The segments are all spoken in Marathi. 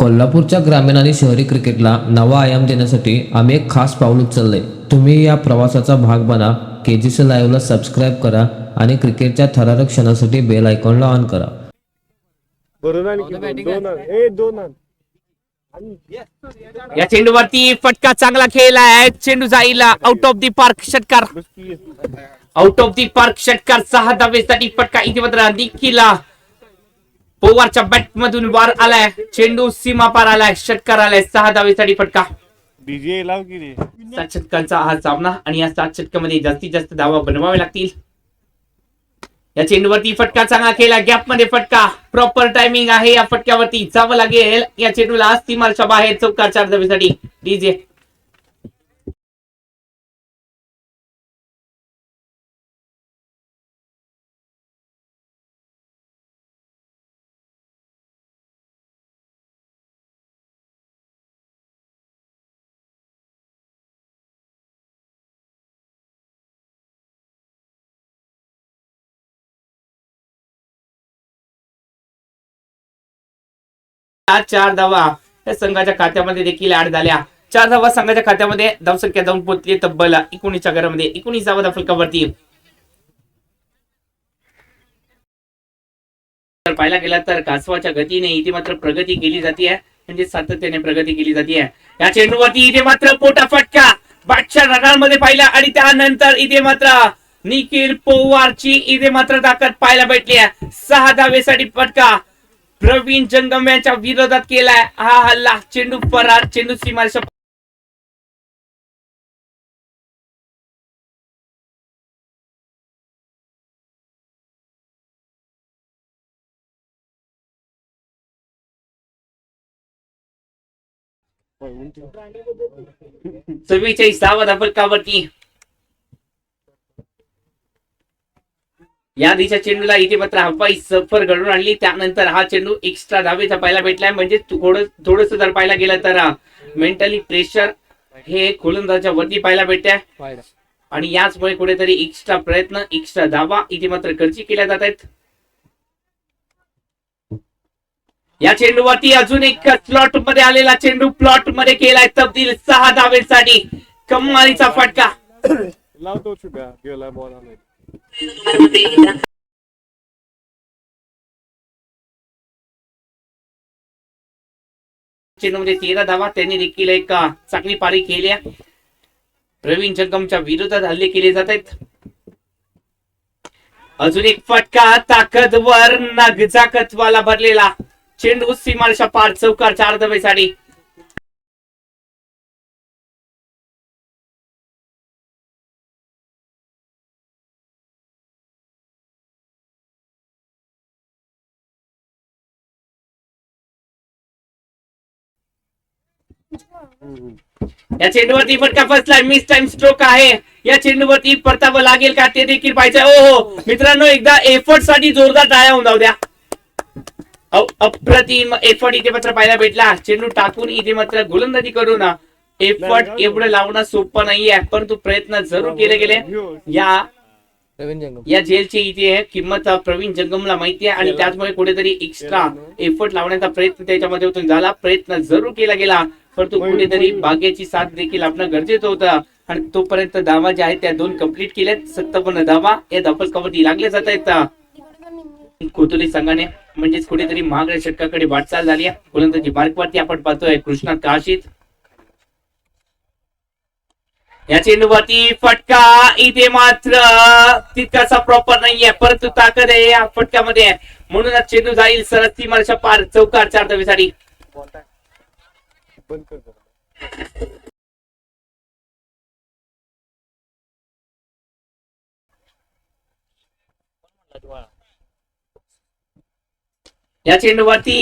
कोल्हापूरच्या ग्रामीण आणि शहरी क्रिकेटला नवा आयाम देण्यासाठी आम्ही एक खास पाऊल उचललंय. तुम्ही या प्रवासाचा भाग बना के जी सी लाईव्हला सबस्क्राईब करा आणि क्रिकेटच्या थरारक क्षणासाठी बेल आयकॉनला ऑन करा. या चेंडूवरती फटका चांगला खेळलाय. चेंडू जाईल आउट ऑफ दी पार्क षटकार. आउट ऑफ दी पार्क षटकार. सहा धावेसाठी फटका. इथे मात्र देखील पोवारच्या बॅट मधून वार आलाय. चेंडू सीमा पार आलाय. षटकार आलाय. सहा धावेसाठी फटका. डीजे लाव की रे? सात षटकांचा हा सामना आणि या सात षटकामध्ये जास्तीत जास्त धावा बनवावे लागतील. या चेंडूवरती फटका चांगला केला. गॅपमध्ये फटका. प्रॉपर टायमिंग आहे या फटक्यावरती. जावं लागेल. या चेंडूला सीमारच्या बाहेर चौकार चार धावेसाठी. डीजे आज चार धावा या संघाच्या खात्यामध्ये देखील ऍड झाल्या. चार धावा संघाच्या खात्यामध्ये धावसंख्या जाऊन पोहोचली. तब्बल एकोणीसच्या घरामध्ये एकोणीसावा फलकावरती पाहायला गेला तर कासवाच्या गतीने इथे मात्र प्रगती केली जाते म्हणजे सातत्याने प्रगती केली जाते या चेंडूवरती इथे मात्र पोटा फटका. बादशाह रडारमध्ये पाहिला आणि त्यानंतर इथे मात्र निखिल पोवारची इथे मात्र ताकद पाहायला भेटली आहे सहा धावेसाठी फटका. प्रवीण जंगम यांच्या विरोधात केलाय. हा हल्ला चेंडू परार चेंडू सीमारेषा चव्वेचाळीस धावा धापलकावरती या दिशा चेंडूला इथे मात्र हवाई सफर घडून आणली. त्यानंतर हा चेंडू एक्स्ट्रा धावेचा पाहायला भेटलाय. म्हणजे थोडं थोडस जर पाहायला गेलं तर मेंटली प्रेशर हे गोलंदाजाच्या वरती पाहायला भेटते आणि याचमुळे कुठेतरी एक्स्ट्रा प्रयत्न एक्स्ट्रा धावा इथे मात्र खर्ची केल्या जात आहेत. या चेंडूवरती अजून एक स्लॉटमध्ये आलेला चेंडू प्लॉटमध्ये केलाय. तब्दील सहा धावेसाठी कमालीचा फटका. चेंडूमध्ये तेरा धावा त्यांनी देखील एक चांगली पारी केली प्रवीण जंगमच्या विरोधात हल्ले केले जात आहेत. अजून एक फटका ताकदवर नगजाकतवाला भरलेला. चेंडू सीमारेषा पार चौकार चार धावेसाठी. या चेंडूवरती फटका फसलाय मिस टाइम स्ट्रोक आहे. या चेंडूवरती परतावं लागेल का ते देखील पाहिजे ओ हो. मित्रांनो एकदा एफर्टसाठी जोरदार टाळ्या होऊन जाऊ द्या. अप्रतिम एफर्ट इथे मात्र पाहायला भेटला. चेंडू टाकून इथे मात्र गोलंदाजी करून एफर्ट एवढं लावणं सोपं नाहीये परंतु प्रयत्न जरूर केले गेले. या या जेलची इथे किंमत प्रवीण जंगमला माहिती आहे आणि त्याचमुळे कुठेतरी एक्स्ट्रा एफर्ट लावण्याचा प्रयत्न त्याच्यामध्ये होतो झाला. प्रयत्न जरूर केला गेला. परंतु कुठेतरी भाग्याची साथ देखील आपलं गरजेचं होतं. आणि तोपर्यंत धावा ज्या आहेत त्या दोन कंप्लीट केल्यात. सत्तावन्न धावा या धापल कवरती लागले जात आहेत. कोतुली संघाने म्हणजेच कुठेतरी महागड्या षटकाकडे वाटचाल झाली आहे. गोलंदाजी मार्कवरती आपण पाहतोय कृष्णा काशीत या चेंडूवरती फटका. इथे मात्र तितकासा प्रॉपर नाहीये. परंतु ताकद आहे या फटक्यामध्ये. म्हणूनच चेंडू जाईल. सरळ सीमारेषा पार. चौकार चार धावेसाठी. बंद कर जरा. या चेंडूवरती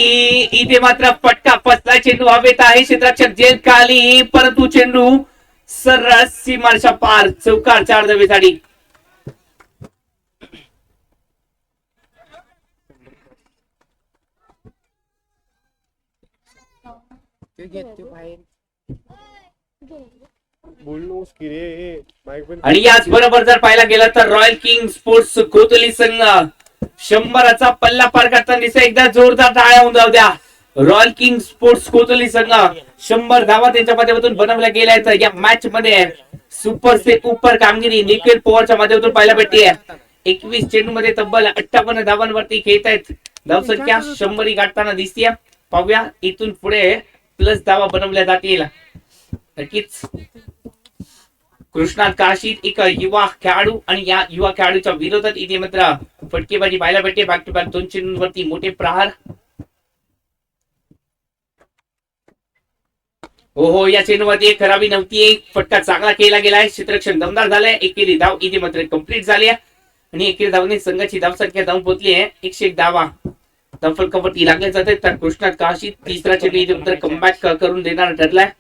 इथे मात्र फटका फसला. चेंडू हवेत आहे. क्षेत्रक्षक जेल खाली परंतु चेंडू सरळ सीमाच्या पार. चौकार चार धावेसाठी. बोललोस की रे माईक बंद आणि याच बरोबर जर पाहायला गेलं तर रॉयल किंग स्पोर्ट्स कोतली संघ शंभराचा पल्ला पार करताना दिसत एकदा जोरदार टाळ्या होऊन जाऊ द्या. रॉयल किंग स्पोर्ट्स कोतोली संघ शंभर धावा त्यांच्या माध्यमातून बनवल्या गेल्या आहेत. या मॅच मध्ये सुपर से उपर कामगिरी निखिल पवारच्या माध्यमातून पाहायला भेटते एकवीस चेंडू मध्ये तब्बल अठ्ठावन्न धावांवरती खेळत आहेत धावसंख्या शंभरी गाठताना दिसतीये. पाहूया इथून पुढे प्लस धावा बनवल्या जातील. नक्कीच. कृष्णात काशीत एक युवा खेळाडू आणि या युवा खेळाडूच्या विरोधात इथे मात्र फटकेबाजी पाहायला भेटते बॅक टू बॅक दोन चेंडूंवरती मोठे प्रहार. हो हो या चेंडूमध्ये एक खराबी नव्हती एक फटका चांगला केला गेलाय. क्षेत्रक्षण दमदार झालाय. एकेरी धाव इथे मात्र कंप्लीट झाली आहे. आणि एकेरी धावने संघाची धावसंख्या धावून पोहोचली आहे. एकशे एक धावा. धावफलकावरती इलाके जाते तर कृष्णात काशी तिसरा चेंडू इथे मात्र कमबॅक करून देणार ठरलाय.